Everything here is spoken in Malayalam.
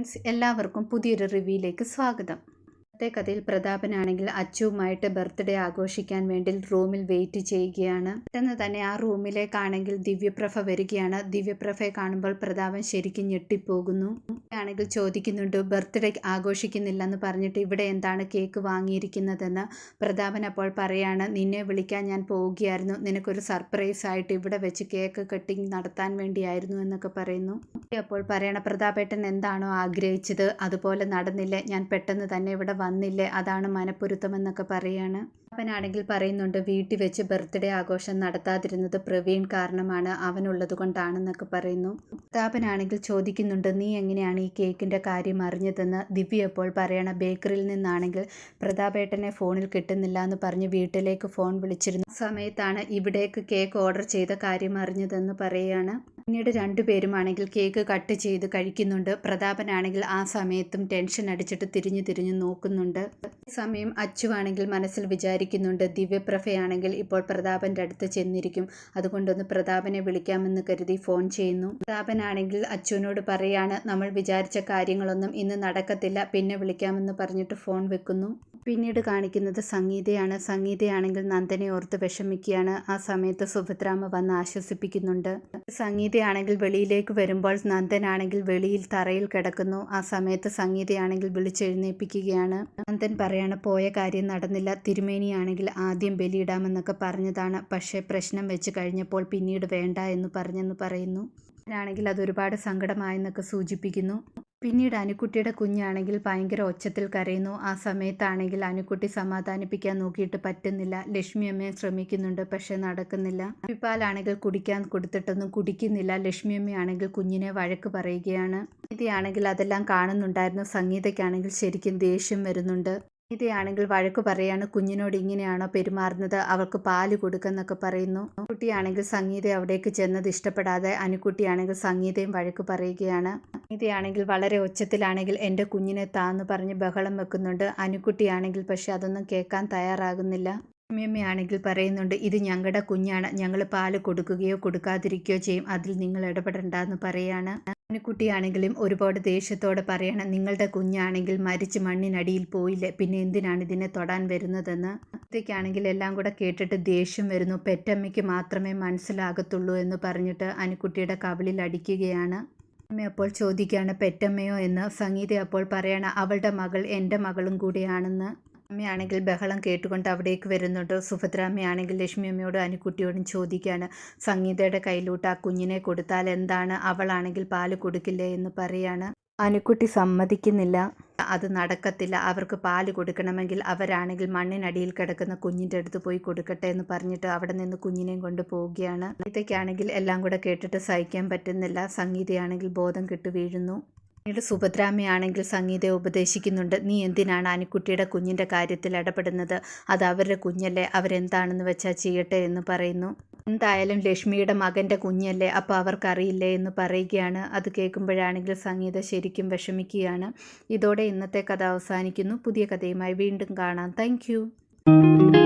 ഫ്രണ്ട്സ് എല്ലാവർക്കും പുതിയൊരു റിവ്യൂയിലേക്ക് സ്വാഗതം. ഇന്നത്തെ കഥയിൽ പ്രതാപനാണെങ്കിൽ അച്ചുവുമായിട്ട് ബർത്ത്ഡേ ആഘോഷിക്കാൻ വേണ്ടി റൂമിൽ വെയിറ്റ് ചെയ്യുകയാണ്. പെട്ടെന്ന് തന്നെ ആ റൂമിലേക്കാണെങ്കിൽ ദിവ്യപ്രഭ വരികയാണ്. ദിവ്യപ്രഭയെ കാണുമ്പോൾ പ്രതാപൻ ശരിക്കും ഞെട്ടിപ്പോകുന്നു. ആണെങ്കിൽ ചോദിക്കുന്നുണ്ട് ബർത്ത്ഡേ ആഘോഷിക്കുന്നില്ലെന്ന് പറഞ്ഞിട്ട് ഇവിടെ എന്താണ് കേക്ക് വാങ്ങിയിരിക്കുന്നതെന്ന്? പ്രതാപൻ അപ്പോൾ പറയാണ് നിന്നെ വിളിക്കാൻ ഞാൻ പോവുകയായിരുന്നു. നിനക്കൊരു സർപ്രൈസ് ആയിട്ട് ഇവിടെ വെച്ച് കേക്ക് കട്ടിങ് നടത്താൻ വേണ്ടിയായിരുന്നു എന്നൊക്കെ പറയുന്നു. അപ്പോൾ പറയണ പ്രതാപേട്ടൻ എന്താണോ ആഗ്രഹിച്ചത് അതുപോലെ നടന്നില്ല. ഞാൻ പെട്ടെന്ന് തന്നെ ഇവിടെ വന്നില്ലേ? അതാണ് മനപ്പൊരുത്തം എന്നൊക്കെ പറയാണ്. അവനാണെങ്കിൽ പറയുന്നുണ്ട് വീട്ടിൽ വെച്ച് ബർത്ത്ഡേ ആഘോഷം നടത്താതിരുന്നത് പ്രവീൺ കാരണമാണ് അവനുള്ളത് കൊണ്ടാണെന്നൊക്കെ പറയുന്നു. പ്രതാപനാണെങ്കിൽ ചോദിക്കുന്നുണ്ട് നീ എങ്ങനെയാണ് ഈ കേക്കിന്റെ കാര്യം അറിഞ്ഞതെന്ന്? ദിവ്യ അപ്പോൾ പറയണ ബേക്കറിയിൽ നിന്നാണെങ്കിൽ പ്രതാപേട്ടനെ ഫോണിൽ കിട്ടുന്നില്ല എന്ന് പറഞ്ഞ് വീട്ടിലേക്ക് ഫോൺ വിളിച്ചിരുന്ന. സമയത്താണ് ഇവിടേക്ക് കേക്ക് ഓർഡർ ചെയ്ത കാര്യം അറിഞ്ഞതെന്ന് പറയുകയാണ് പിന്നീട് രണ്ടുപേരുമാണെങ്കിൽ കേക്ക് കട്ട് ചെയ്ത് കഴിക്കുന്നുണ്ട്. പ്രതാപനാണെങ്കിൽ ആ സമയത്തും ടെൻഷൻ അടിച്ചിട്ട് തിരിഞ്ഞു തിരിഞ്ഞു നോക്കുന്നുണ്ട്. സമയം അച്ചുവാണെങ്കിൽ മനസ്സിൽ വിചാരിക്കുന്നുണ്ട് ദിവ്യപ്രഭയാണെങ്കിൽ ഇപ്പോൾ പ്രതാപന്റെ അടുത്ത് ചെന്നിരിക്കും. അതുകൊണ്ടൊന്ന് പ്രതാപനെ വിളിക്കാമെന്ന് കരുതി ഫോൺ ചെയ്യുന്നു. പ്രതാപനാണെങ്കിൽ അച്ചുവിനോട് പറയാണ് നമ്മൾ വിചാരിച്ച കാര്യങ്ങളൊന്നും ഇന്ന് നടക്കത്തില്ല. പിന്നെ വിളിക്കാമെന്ന് പറഞ്ഞിട്ട് ഫോൺ വെക്കുന്നു. പിന്നീട് കാണിക്കുന്നത് സംഗീതയാണ്. സംഗീതയാണെങ്കിൽ നന്ദനെ ഓർത്ത് വിഷമിക്കുകയാണ്. ആ സമയത്ത് സുഭദ്രാമ വന്ന് ആശ്വസിപ്പിക്കുന്നുണ്ട്. സംഗീതയാണെങ്കിൽ വെളിയിലേക്ക് വരുമ്പോൾ നന്ദനാണെങ്കിൽ വെളിയിൽ തറയിൽ കിടക്കുന്നു. ആ സമയത്ത് സംഗീതയാണെങ്കിൽ വിളിച്ചെഴുന്നേൽപ്പിക്കുകയാണ്. നന്ദൻ പറയാണ് പോയ കാര്യം നടന്നില്ല. തിരുമേനിയാണെങ്കിൽ ആദ്യം ബലിയിടാമെന്നൊക്കെ പറഞ്ഞതാണ്. പക്ഷേ പ്രശ്നം വെച്ച് കഴിഞ്ഞപ്പോൾ പിന്നീട് വേണ്ട എന്ന് പറഞ്ഞെന്ന് പറയുന്നു. ആണെങ്കിൽ അത് ഒരുപാട് സങ്കടമായെന്നൊക്കെ സൂചിപ്പിക്കുന്നു. പിന്നീട് അനുക്കുട്ടിയുടെ കുഞ്ഞാണെങ്കിൽ ഭയങ്കര ഒച്ചത്തിൽ കരയുന്നു. ആ സമയത്താണെങ്കിൽ അനുക്കുട്ടി സമാധാനിപ്പിക്കാൻ നോക്കിയിട്ട് പറ്റുന്നില്ല. ലക്ഷ്മി അമ്മയെ ശ്രമിക്കുന്നുണ്ട് പക്ഷെ നടക്കുന്നില്ല. പിപ്പാലാണെങ്കിൽ കുടിക്കാൻ കൊടുത്തിട്ടൊന്നും കുടിക്കുന്നില്ല. ലക്ഷ്മി അമ്മയാണെങ്കിൽ കുഞ്ഞിനെ വഴക്ക് പറയുകയാണ്. ആണെങ്കിൽ അതെല്ലാം കാണുന്നുണ്ടായിരുന്നു. സംഗീതയ്ക്കാണെങ്കിൽ ശരിക്കും ദേഷ്യം വരുന്നുണ്ട്. ഇതയാണെങ്കിൽ വഴക്ക് പറയാണ് കുഞ്ഞിനോട് ഇങ്ങനെയാണോ പെരുമാറുന്നത് അവൾക്ക് പാൽ കൊടുക്കെന്നൊക്കെ പറയുന്നു. കുട്ടിയാണെങ്കിൽ സംഗീത അവിടേക്ക് ചെന്നത് ഇഷ്ടപ്പെടാതെ അനുക്കുട്ടിയാണെങ്കിൽ സംഗീതയും വഴക്ക് പറയുകയാണ്. സംഗീതയാണെങ്കിൽ വളരെ ഒച്ചത്തിലാണെങ്കിൽ എന്റെ കുഞ്ഞിനെ താന്ന് പറഞ്ഞ് ബഹളം വെക്കുന്നുണ്ട്. അനുക്കുട്ടിയാണെങ്കിൽ പക്ഷെ അതൊന്നും കേൾക്കാൻ തയ്യാറാകുന്നില്ല. അമ്മയമ്മയാണെങ്കിൽ പറയുന്നുണ്ട് ഇത് ഞങ്ങളുടെ കുഞ്ഞാണ്. ഞങ്ങൾ പാൽ കൊടുക്കുകയോ കൊടുക്കാതിരിക്കുകയോ ചെയ്യും. അതിൽ നിങ്ങൾ ഇടപെടണ്ടെന്ന് പറയാണ്. കുട്ടിയാണെങ്കിലും ഒരുപാട് ദേഷ്യത്തോടെ പറയണം നിങ്ങളുടെ കുഞ്ഞാണെങ്കിൽ മരിച്ച് മണ്ണിനടിയിൽ പോയില്ലേ പിന്നെ എന്തിനാണ് ഇതിനെ തൊടാൻ വരുന്നതെന്ന്? ഇതൊക്കെയാണെങ്കിൽ എല്ലാം കൂടെ കേട്ടിട്ട് ദേഷ്യം വരുന്നു. പെറ്റമ്മയ്ക്ക് മാത്രമേ മനസ്സിലാകത്തുള്ളൂ എന്ന് പറഞ്ഞിട്ട് അനുക്കുട്ടിയുടെ കവിളിൽ അടിക്കുകയാണ്. അമ്മ അപ്പോൾ ചോദിക്കുകയാണ് പെറ്റമ്മയോ എന്ന്. സംഗീത അപ്പോൾ പറയണം അവളുടെ മകൾ എന്റെ മകളും കൂടിയാണെന്ന്. അമ്മയാണെങ്കിൽ ബഹളം കേട്ടുകൊണ്ട് അവിടേക്ക് വരുന്നുണ്ട്. സുഭദ്രാമ്മയാണെങ്കിൽ ലക്ഷ്മി അമ്മയോടും അനുക്കുട്ടിയോടും ചോദിക്കുകയാണ് സംഗീതയുടെ കയ്യിലോട്ട് ആ കുഞ്ഞിനെ കൊടുത്താൽ എന്താണ്? അവളാണെങ്കിൽ പാൽ കൊടുക്കില്ലേ? എന്ന് പറയാണ്. അനുക്കുട്ടി സമ്മതിക്കുന്നില്ല. അത് നടക്കത്തില്ല. അവർക്ക് പാൽ കൊടുക്കണമെങ്കിൽ അവരാണെങ്കിൽ മണ്ണിനടിയിൽ കിടക്കുന്ന കുഞ്ഞിന്റെ അടുത്ത് പോയി കൊടുക്കട്ടെ എന്ന് പറഞ്ഞിട്ട് അവിടെ നിന്ന് കുഞ്ഞിനെയും കൊണ്ട് പോവുകയാണ്. ഇതൊക്കെയാണെങ്കിൽ എല്ലാം കൂടെ കേട്ടിട്ട് സഹിക്കാൻ പറ്റുന്നില്ല. സംഗീതയാണെങ്കിൽ ബോധം കെട്ട് വീഴുന്നു. പിന്നീട് സുഭദ്രാമ്മയാണെങ്കിൽ സംഗീതയെ ഉപദേശിക്കുന്നുണ്ട്. നീ എന്തിനാണ് ആനിക്കുട്ടിയുടെ കുഞ്ഞിന്റെ കാര്യത്തിൽ ഇടപെടുന്നത്? അത് അവരുടെ കുഞ്ഞല്ലേ? അവരെന്താണെന്ന് വെച്ചാൽ ചെയ്യട്ടെ എന്ന് പറയുന്നു. എന്തായാലും ലക്ഷ്മിയുടെ മകന്റെ കുഞ്ഞല്ലേ? അപ്പോൾ അവർക്കറിയില്ലേ എന്ന് പറയുകയാണ്. അത് കേൾക്കുമ്പോഴാണെങ്കിൽ സംഗീത ശരിക്കും വിഷമിക്കുകയാണ്. ഇതോടെ ഇന്നത്തെ കഥ അവസാനിക്കുന്നു. പുതിയ കഥയുമായി വീണ്ടും കാണാം. താങ്ക്